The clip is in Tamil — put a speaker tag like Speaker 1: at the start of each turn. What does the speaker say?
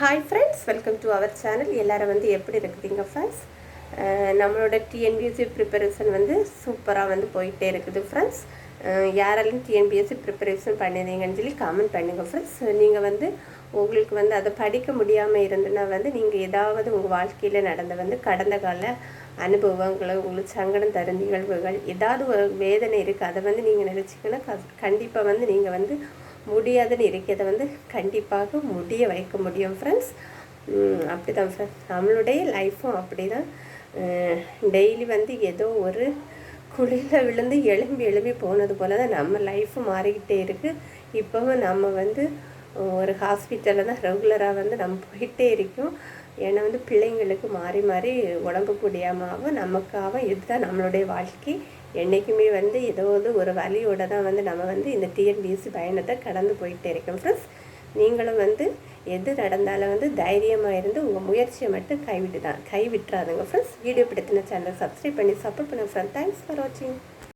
Speaker 1: Hi friends welcome to our channel எல்லோரும் வந்து எப்படி இருக்குதுங்க ஃப்ரெண்ட்ஸ் நம்மளோட டிஎன்பிஎஸ்சி ப்ரிப்பரேஷன் வந்து சூப்பராக வந்து போயிட்டே இருக்குது ஃப்ரெண்ட்ஸ் யாரெல்லாம் டிஎன்பிஎஸ்சி ப்ரிப்பரேஷன் பண்ணிருந்தீங்கன்னு சொல்லி கமெண்ட் பண்ணுங்கள் ஃப்ரெண்ட்ஸ் நீங்கள் வந்து உங்களுக்கு வந்து அதை படிக்க முடியாமல் இருந்துன்னா வந்து நீங்கள் ஏதாவது உங்கள் வாழ்க்கையில் நடந்த வந்து கடந்த கால அனுபவங்களை உங்களுக்கு சங்கடம் தரும் நிகழ்வுகள் ஏதாவது வேதனை இருக்குது அதை வந்து நீங்கள் நினச்சிங்கன்னா கண்டிப்பாக வந்து நீங்கள் வந்து முடியாதுன்னு இருக்கிறத வந்து கண்டிப்பாக முடிய வைக்க முடியும் ஃப்ரெண்ட்ஸ் அப்படி தான் ஃப்ரெண்ட்ஸ் நம்மளுடைய லைஃப்பும் அப்படி தான் டெய்லி வந்து ஏதோ ஒரு குழியில் விழுந்து எழும்பி எழும்பி போனது போல தான் நம்ம லைஃப்பும் மாறிக்கிட்டே இருக்குது இப்போவும் நம்ம வந்து ஒரு ஹாஸ்பிட்டலில் தான் ரெகுலராக வந்து நம்ம போயிட்டே இருக்கோம். ஏன்னா வந்து பிள்ளைங்களுக்கு மாறி மாறி உடம்பு முடியாமாவும் நமக்காகவும் இதுதான் நம்மளுடைய வாழ்க்கை. என்றைக்குமே வந்து ஏதாவது ஒரு வழியோட தான் வந்து நம்ம வந்து இந்த டிஎன்பிஎஸ்சி பயணத்தை கடந்து போயிட்டே இருக்கோம். ஃப்ரெண்ட்ஸ் நீங்களும் வந்து எது நடந்தாலும் வந்து தைரியமாக இருந்து உங்கள் முயற்சியை மட்டும் கைவிட்டு தான் கைவிட்டுறாதுங்க. ஃப்ரெண்ட்ஸ் வீடியோ பிடித்தின சேனலை சப்ஸ்கிரைப் பண்ணி சப்போர்ட் பண்ணுங்கள் ஃப்ரெண்ட் தேங்க்ஸ் ஃபார் வாட்சிங்